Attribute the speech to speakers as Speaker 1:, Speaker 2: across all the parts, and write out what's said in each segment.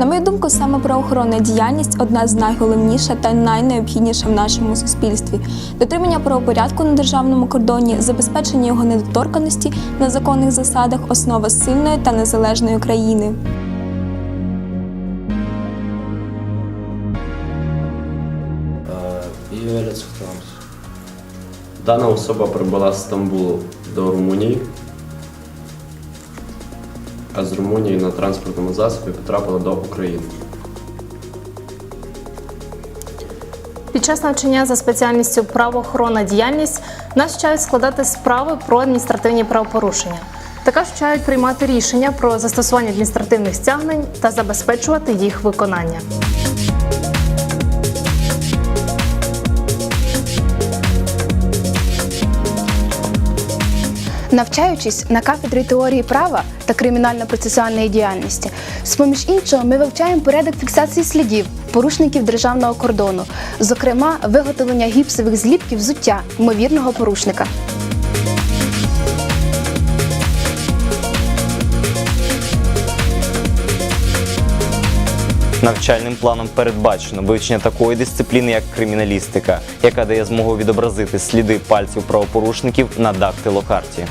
Speaker 1: На мою думку, саме правоохоронна діяльність одна з найголовніша та найнеобхідніша в нашому суспільстві. Дотримання правопорядку на державному кордоні, забезпечення його недоторканості на законних засадах основа сильної та незалежної країни.
Speaker 2: Дана особа прибула з Стамбулу до Румунії, а з Румунії на транспортному засобі потрапила до України.
Speaker 3: Під час навчання за спеціальністю правоохоронна діяльність нас вчають складати справи про адміністративні правопорушення. Також вчають приймати рішення про застосування адміністративних стягнень та забезпечувати їх виконання.
Speaker 4: Навчаючись на кафедрі теорії права та кримінально-процесуальної діяльності, з-поміж іншого, ми вивчаємо порядок фіксації слідів порушників державного кордону, зокрема, виготовлення гіпсових зліпків взуття ймовірного порушника.
Speaker 5: Навчальним планом передбачено вивчення такої дисципліни, як криміналістика, яка дає змогу відобразити сліди пальців правопорушників на дактилокарті.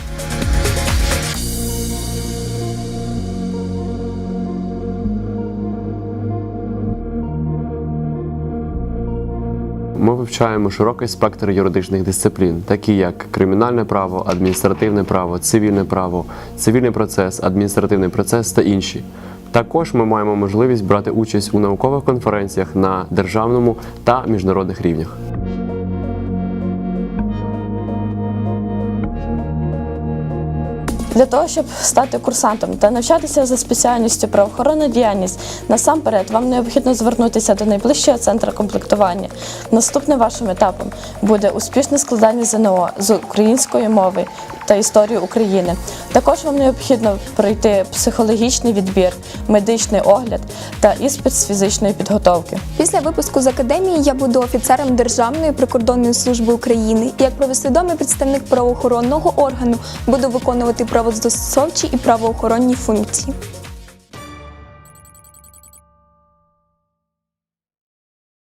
Speaker 2: Ми вивчаємо широкий спектр юридичних дисциплін, такі як кримінальне право, адміністративне право, цивільне право, цивільний процес, адміністративний процес та інші. Також ми маємо можливість брати участь у наукових конференціях на державному та міжнародних рівнях.
Speaker 6: Для того, щоб стати курсантом та навчатися за спеціальністю правоохоронна діяльність, насамперед вам необхідно звернутися до найближчого центру комплектування. Наступним вашим етапом буде успішне складання ЗНО з української мови та історію України. Також вам необхідно пройти психологічний відбір, медичний огляд та іспит з фізичної підготовки.
Speaker 1: Після випуску з академії я буду офіцером Державної прикордонної служби України і як правосвідомий представник правоохоронного органу буду виконувати правозастосовчі і правоохоронні функції.